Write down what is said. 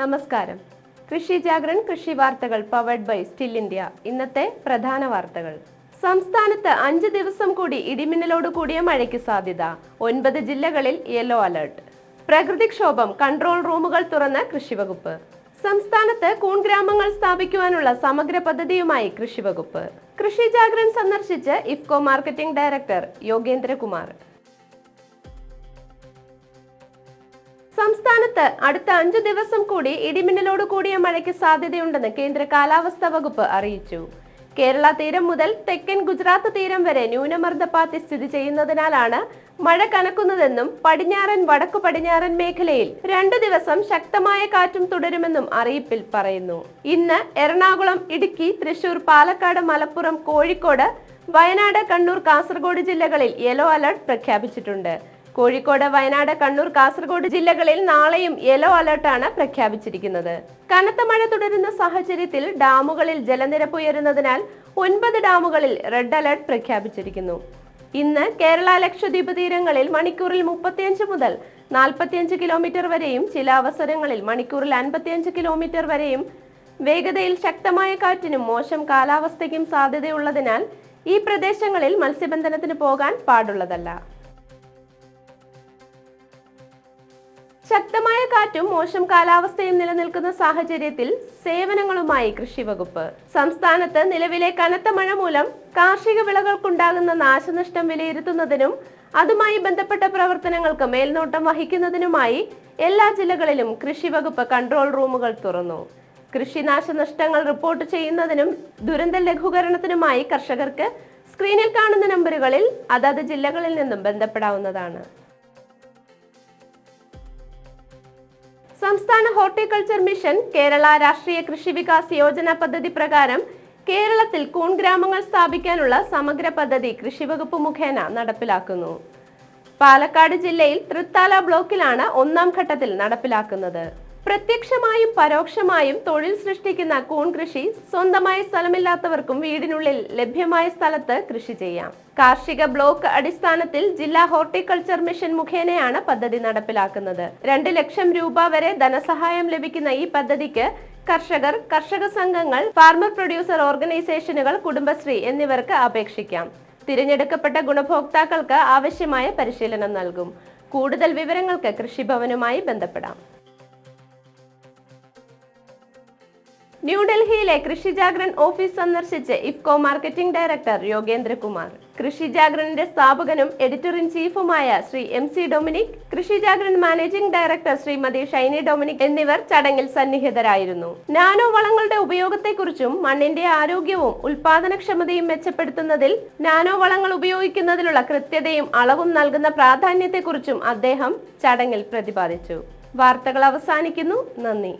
നമസ്കാരം. കൃഷി ജാഗ്രൻ കൃഷി വാർത്തകൾ പവർഡ് ബൈ സ്റ്റിൽ ഇന്ത്യ ഇന്നത്തെ പ്രധാന വാർത്തകൾ. സംസ്ഥാനത്ത് അഞ്ച് ദിവസം കൂടി ഇടിമിന്നലോട് കൂടിയ മഴയ്ക്ക് സാധ്യത. ഒൻപത് ജില്ലകളിൽ യെല്ലോ അലർട്ട് പ്രകൃതിക്ഷോഭം കൺട്രോൾ റൂമുകൾ തുറന്ന കൃഷിവകുപ്പ്. സംസ്ഥാനത്ത് കൂൺ ഗ്രാമങ്ങൾ സ്ഥാപിക്കുവാനുള്ള സമഗ്ര പദ്ധതിയുമായി കൃഷിവകുപ്പ്. കൃഷി ജാഗ്രൻ സന്ദർശിച്ച് ഇഫ്കോ മാർക്കറ്റിംഗ് ഡയറക്ടർ യോഗേന്ദ്രകുമാർ. സംസ്ഥാനത്ത് അടുത്ത അഞ്ചു ദിവസം കൂടി ഇടിമിന്നലോട് കൂടിയ മഴയ്ക്ക് സാധ്യതയുണ്ടെന്ന് കേന്ദ്ര കാലാവസ്ഥാ വകുപ്പ് അറിയിച്ചു. കേരള തീരം മുതൽ തെക്കൻ ഗുജറാത്ത് തീരം വരെ ന്യൂനമർദ്ദപാത്തി സ്ഥിതി ചെയ്യുന്നതിനാലാണ് മഴ കനക്കുന്നതെന്നും പടിഞ്ഞാറൻ വടക്കു പടിഞ്ഞാറൻ മേഖലയിൽ രണ്ടു ദിവസം ശക്തമായ കാറ്റും തുടരുമെന്നും അറിയിപ്പിൽ പറയുന്നു. ഇന്ന് എറണാകുളം ഇടുക്കി തൃശൂർ പാലക്കാട് മലപ്പുറം കോഴിക്കോട് വയനാട് കണ്ണൂർ കാസർഗോഡ് ജില്ലകളിൽ യെല്ലോ അലർട്ട് പ്രഖ്യാപിച്ചിട്ടുണ്ട്. കോഴിക്കോട് വയനാട് കണ്ണൂർ കാസർഗോഡ് ജില്ലകളിൽ നാളെയും യെല്ലോ അലർട്ടാണ് പ്രഖ്യാപിച്ചിരിക്കുന്നത്. കനത്ത മഴ തുടരുന്ന സാഹചര്യത്തിൽ ഡാമുകളിൽ ജലനിരപ്പ് ഉയരുന്നതിനാൽ ഒൻപത് ഡാമുകളിൽ റെഡ് അലർട്ട് പ്രഖ്യാപിച്ചിരിക്കുന്നു. ഇന്ന് കേരള ലക്ഷദ്വീപ് തീരങ്ങളിൽ മണിക്കൂറിൽ മുപ്പത്തിയഞ്ച് മുതൽ നാൽപ്പത്തിയഞ്ച് കിലോമീറ്റർ വരെയും ചില അവസരങ്ങളിൽ മണിക്കൂറിൽ അൻപത്തിയഞ്ച് കിലോമീറ്റർ വരെയും വേഗതയിൽ ശക്തമായ കാറ്റിനും മോശം കാലാവസ്ഥയ്ക്കും സാധ്യതയുള്ളതിനാൽ ഈ പ്രദേശങ്ങളിൽ മത്സ്യബന്ധനത്തിന് പോകാൻ പാടുള്ളതല്ല. ശക്തമായ കാറ്റും മോശം കാലാവസ്ഥയും നിലനിൽക്കുന്ന സാഹചര്യത്തിൽ സേവനങ്ങളുമായി കൃഷി വകുപ്പ് സംസ്ഥാനത്ത് നിലവിലെ കനത്ത മഴ മൂലം കാർഷിക വിളകൾക്കുണ്ടാകുന്ന നാശനഷ്ടം വിലയിരുത്തുന്നതിനും അതുമായി ബന്ധപ്പെട്ട പ്രവർത്തനങ്ങൾക്ക് മേൽനോട്ടം വഹിക്കുന്നതിനുമായി എല്ലാ ജില്ലകളിലും കൃഷി വകുപ്പ് കൺട്രോൾ റൂമുകൾ തുറന്നു. കൃഷിനാശനഷ്ടങ്ങൾ റിപ്പോർട്ട് ചെയ്യുന്നതിനും ദുരന്ത ലഘൂകരണത്തിനുമായി കർഷകർക്ക് സ്ക്രീനിൽ കാണുന്ന നമ്പറുകളിൽ അതത് ജില്ലകളിൽ നിന്നും ബന്ധപ്പെടാവുന്നതാണ്. സംസ്ഥാന ഹോർട്ടിക്കൾച്ചർ മിഷൻ കേരള രാഷ്ട്രീയ കൃഷി വികാസ് യോജന പദ്ധതി പ്രകാരം കേരളത്തിൽ കൂൺ ഗ്രാമങ്ങൾ സ്ഥാപിക്കാനുള്ള സമഗ്ര പദ്ധതി കൃഷിവകുപ്പ് മുഖേന നടപ്പിലാക്കുന്നു. പാലക്കാട് ജില്ലയിൽ തൃത്താല ബ്ലോക്കിലാണ് ഒന്നാം ഘട്ടത്തിൽ നടപ്പിലാക്കുന്നത്. പ്രത്യക്ഷമായും പരോക്ഷമായും തൊഴിൽ സൃഷ്ടിക്കുന്ന കൂൺ കൃഷി സ്വന്തമായി സ്ഥലമില്ലാത്തവർക്കും വീടിനുള്ളിൽ ലഭ്യമായ സ്ഥലത്ത് കൃഷി ചെയ്യാം. കാർഷിക ബ്ലോക്ക് അടിസ്ഥാനത്തിൽ ജില്ലാ ഹോർട്ടിക്കൾച്ചർ മിഷൻ മുഖേനയാണ് പദ്ധതി നടപ്പിലാക്കുന്നത്. രണ്ട് ലക്ഷം രൂപ വരെ ധനസഹായം ലഭിക്കുന്ന ഈ പദ്ധതിക്ക് കർഷകർ കർഷക സംഘങ്ങൾ ഫാർമർ പ്രൊഡ്യൂസർ ഓർഗനൈസേഷനുകൾ കുടുംബശ്രീ എന്നിവർക്ക് അപേക്ഷിക്കാം. തിരഞ്ഞെടുക്കപ്പെട്ട ഗുണഭോക്താക്കൾക്ക് ആവശ്യമായ പരിശീലനം നൽകും. കൂടുതൽ വിവരങ്ങൾക്ക് കൃഷിഭവനുമായി ബന്ധപ്പെടാം. ന്യൂഡൽഹിയിലെ കൃഷി ജാഗ്രൻ ഓഫീസ് സന്ദർശിച്ച് ഇഫ്കോ മാർക്കറ്റിംഗ് ഡയറക്ടർ യോഗേന്ദ്രകുമാർ. കൃഷി ജാഗ്രനിന്റെ സ്ഥാപകനും editor in ചീഫുമായ Shri M C Dominic Krishi Jagran managing director Shrimati Shiny Dominic എന്നിവർ ചടങ്ങിൽ സന്നിഹിതരായിരുന്നു. നാനോ വളങ്ങളുടെ ഉപയോഗത്തെക്കുറിച്ചും മണ്ണിന്റെ ആരോഗ്യവും ഉൽപാദനക്ഷമതയും മെച്ചപ്പെടുത്തുന്നതിൽ നാനോ വളങ്ങൾ ഉപയോഗിക്കുന്നതിലുള്ള കൃത്യതയും അളവും നൽകുന്ന പ്രാധാന്യത്തെക്കുറിച്ചും അദ്ദേഹം ചടങ്ങിൽ പ്രതിപാദിച്ചു. വാർത്തകൾ അവസാനിക്കുന്നു. നന്ദി.